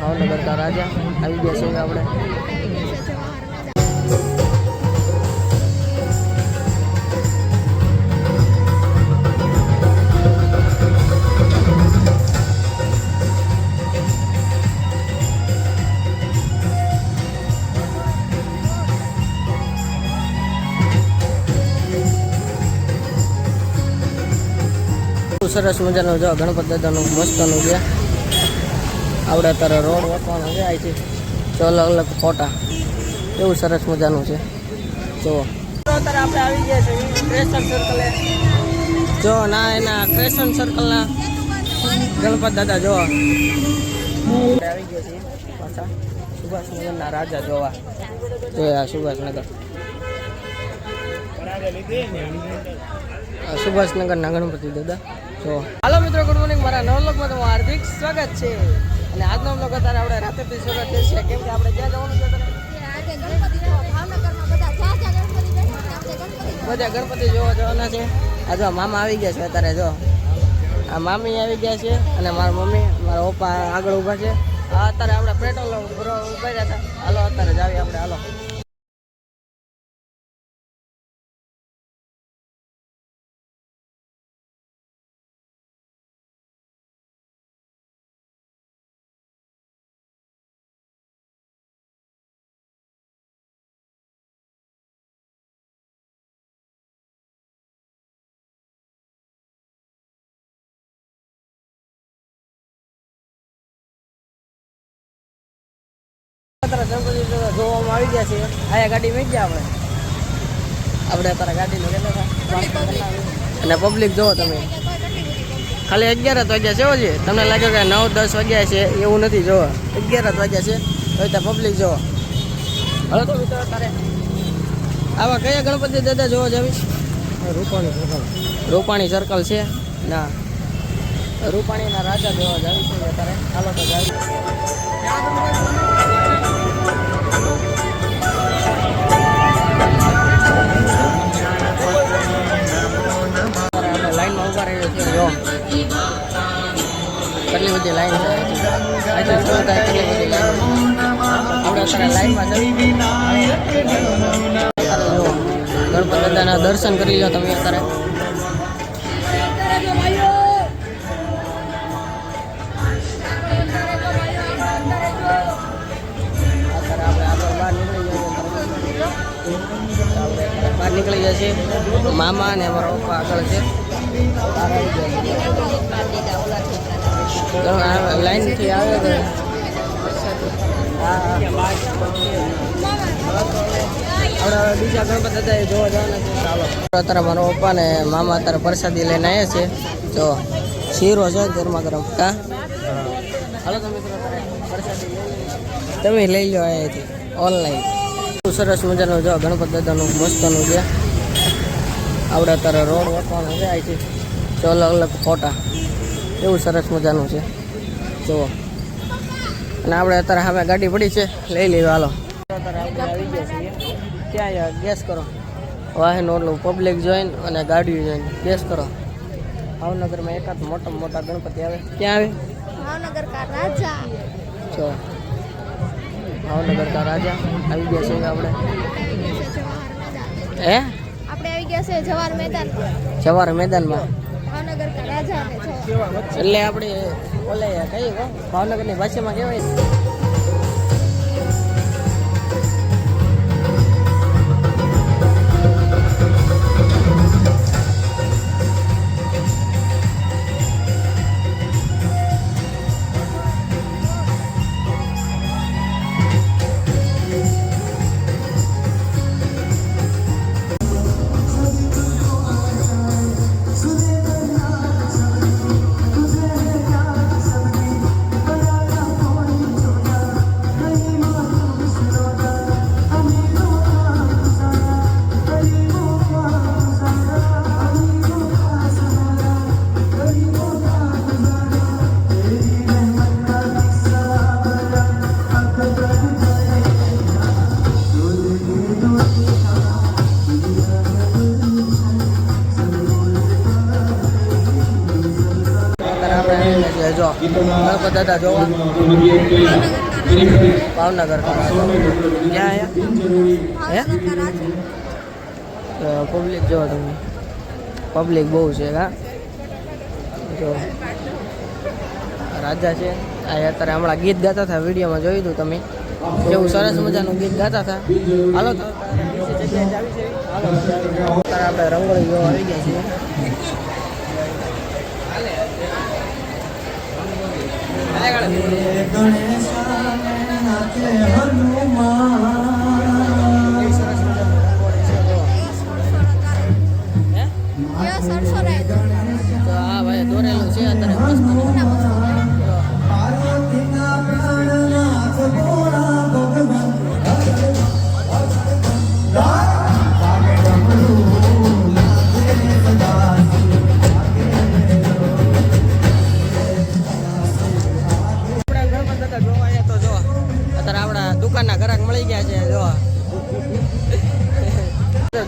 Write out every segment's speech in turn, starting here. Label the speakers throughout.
Speaker 1: ભાવનગર કા રાજા. આવી ગયા છીએ આપણે. સરસ મજાનો જો ગણપત દાદાનું મસ્તનું છે. આપણે અત્યારે રોડ વટવાનો છે. અહીંથી જો અલગ અલગ ફોટા. એવું સરસ મજાનું છે. જુઓ. આપણે આવી ગયા છે ક્રેશન સર્કલે જો ના એના ક્રેશન સર્કલના ગણપત દાદા જોવા આવી ગયા છીએ પાછા સુભાષનગરના રાજા જોવા. જોયા સુભાષનગર. સુભાષનગરના ગણપતિ દાદા જો હાલો મિત્રો ગુડ મોર્નિંગ મારા નવલોકમાં તમારું હાર્દિક સ્વાગત છે. અને આજનો બ્લોગ અત્યારે આપણે રાત્રેથી શરૂઆત થઈ છે કેમ કે આપણે જ્યાં જવાનું છે બધા ગણપતિ જોવા જવાના છે. આ જો મામા આવી ગયા છે અત્યારે જો. આ મામી આવી ગયા છે અને મારા મમ્મી, મારા પપ્પા આગળ ઊભા છે. આ અત્યારે આપણે પેટ્રોલ ઊભા રહ્યા હતા. હાલો, અત્યારે જાવી આપણે. હાલો. ગણપતિ જોવામાં આવી ગયા છે. આયા ગાડી મેં ગયા આપણે. આપણે તારા ગાડીનો કેટલા અને પબ્લિક જોવો તમે. ખાલી અગિયાર જ વાગ્યા છે જે તમને લાગે કે નવ દસ વાગ્યા છે. એવું નથી જોવો. અગિયાર જ વાગ્યા છે. તો ત્યાં પબ્લિક જોવો. હવે તો મિત્રો તારે આવા કયા ગણપતિ દાદા જોવા જાવીશ રૂપાણી સર્કલ રૂપાણી સર્કલ છે? ના. રૂપાણીના રાજા જોવા જાવી છે અત્યારે. હાલો તો જાવી. થાય કેટલી બધી ગણપતિ દાદાના દર્શન કરી લો તમે અત્યારે બહાર નીકળી જાય છીએ મામા અને અમારા પપ્પા આગળ છે છે. લાઈનથી આવે અત્યારે મારા પપ્પા ને મામા અત્યારે પ્રસાદી લઈને આવ્યા છે. તો શીરો છે ગરમા ગરમ. કા તમે લઈ લો. અહીંયાથી ઓનલાઈન સરસ મજાનું જો ગણપતિ દાદાનું મસ્તનું છે. આપણે અત્યારે રોડ વટવાનો છે અહીંથી. ચો અલગ અલગ ફોટા. એવું સરસ મજાનું છે. જુઓ. અને આપણે અત્યારે હવે ગાડી પડી છે. લઈ લેવા હાલો. અત્યારે આપણે આવી ગયા છીએ. ક્યાં ગેસ કરો. વાહન ઓલું પબ્લિક જોઈન અને ગાડીઓ જોઈને ગેસ કરો. ભાવનગરમાં એકાદ મોટા મોટા ગણપતિ આવે. ક્યાં આવે?
Speaker 2: ભાવનગર કા રાજા.
Speaker 1: જો ભાવનગર કા રાજા. આવી ગયા છે આપણે હે?
Speaker 2: આપણે આવી ગયા છે જવાર મેદાન
Speaker 1: જવાર મેદાનમાં? એટલે આપણે ઓલે કઈ ભાવનગરની ભાષામાં કહેવાય ગણપત દાદા જોવા ભાવનગર ક્યાં હે? પબ્લિક જો તમે. પબ્લિક બહુ છે હા? જો. રાજા છે. આ અત્યારે હમણાં ગીત ગાતા હતા વિડીયોમાં જોયું હતું તમે. જેવું સરસ મજાનું ગીત ગાતા હતા. હાલો અત્યારે આપણે રંગોળી જોવા આવી ગયા છીએ કેવી સરસ મજાનું રંગોળી છે જો હે
Speaker 2: યો સરસરાય તો.
Speaker 1: આ ભાઈ દોરેલું છે અત્યારે ગ્રાહક મળી ગયા છે જો.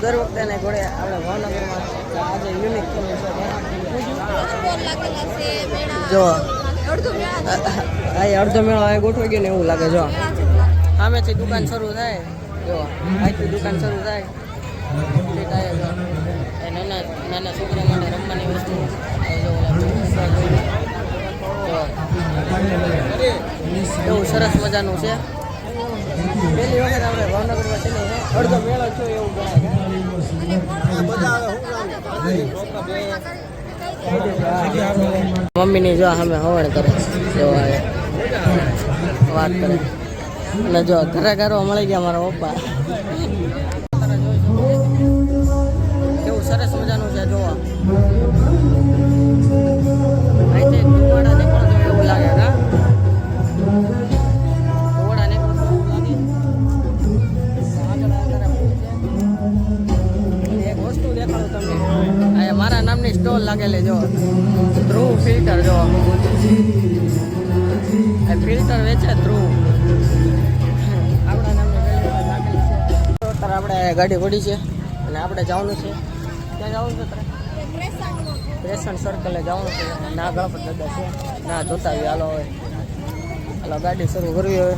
Speaker 1: દર વખતે ને ઘોડે આપણે ભાવનગરમાં આજે યુનિક થયું છે. જો.
Speaker 2: અડધું મેળા છે.
Speaker 1: આ અડધો મેળો અહીં ગોઠવાઈ ગયો ને એવું લાગે જો. સામેથી દુકાન શરૂ થાય. જો અહીંથી દુકાન શરૂ થાય. નાના નાના છોકરા માટે રમવાની વસ્તુ. એવું સરસ મજાનું છે. પહેલી વખત આપણે ભાવનગરમાં છે ને અડધો મેળો છો એવું ગણાય મમ્મીની જો અમે હવણ કરે જો વાત કરે. અને જો ઘરે ઘરો મળી ગયા મારા પપ્પા. કેવું સરસ દેખાડું આ મારા નામની સ્ટોલ લાગેલી, જો. ધ્રુવ ફિલ્ટર, જો. ફિલ્ટર વેચે ધ્રુવ. અત્યારે આપણે ગાડી પડી છે અને આપણે જવાનું છે. ક્યાં જવાનું છે અત્યારે?
Speaker 2: પ્રેસાંગનો.
Speaker 1: સર્કલે જવાનું છે. ના ગણપત દાદા છે. ના જોતા આવી હાલો હવે. હાલો, ગાડી શરૂ કરવી હોય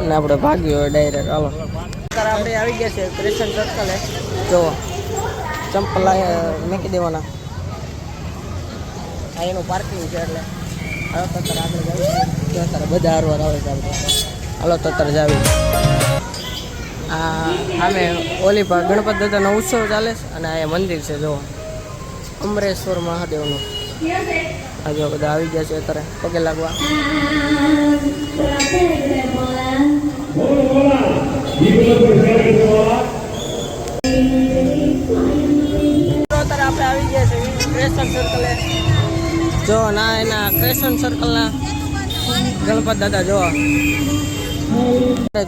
Speaker 1: અને આપણે ભાગ્યું હોય ડાયરેક્ટ હાલો. અત્યારે આપણે આવી ગયા છે ક્રેશન સર્કલે જો ચંપલ મૂકી દેવાના. આ એનું પાર્કિંગ છે એટલે. હાલો, તો અત્યારે આપણે જઈએ. જો અત્યારે બધા હારવાર આવે છે હાલો, તો અત્યારે જાવી આ, સામે ઓલી પર ગણપત દાદાનો ઉત્સવ ચાલે છે અને આ મંદિર છે જો અમરેશ્વર મહાદેવનું. આ જો બધા આવી ગયા છે અત્યારે. પગે લાગવા. અત્યારે ક્રેશન સર્કલે જો, ના, એના ક્રેશન સર્કલના ગણપત દાદા, જો.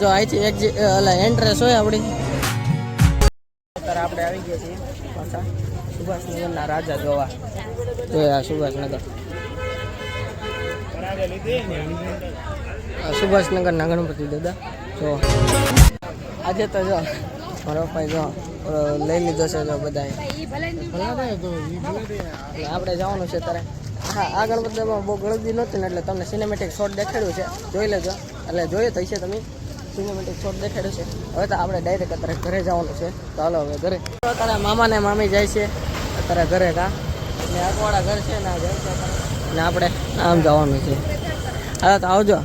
Speaker 1: જો અહીંથી એક એટલે એન્ટ્રેસ હોય આપણી આપણે આવી ગયા છીએ પાછા સુભાષનગરના રાજા જોવા. જોયા સુભાષનગર. સુભાષનગરના ગણપતિ દાદા, જો. આજે તો જો, મારો ભાઈ જો લઈ લીધો છે જો એટલે આપણે જવાનું છે તારે. હા આ ગણપતિમાં બહુ ગળદી નહોતી ને એટલે તમને સિનેમેટિક શોટ દેખાડ્યું છે. જોઈ લેજો. એટલે જોયો થઈ છે તમે. સિનેમેટિક શોટ દેખાડ્યું છે. હવે તો આપણે ડાયરેક્ટ અત્યારે ઘરે જવાનું છે. તો હાલો હવે ઘરે. અત્યારે મામા ને મામી જાય છે. અત્યારે ઘરે કા. ને આગવાળા ઘર છે ને આ ઘર છે. ને આપણે આમ જવાનું છે. હા તો આવજો.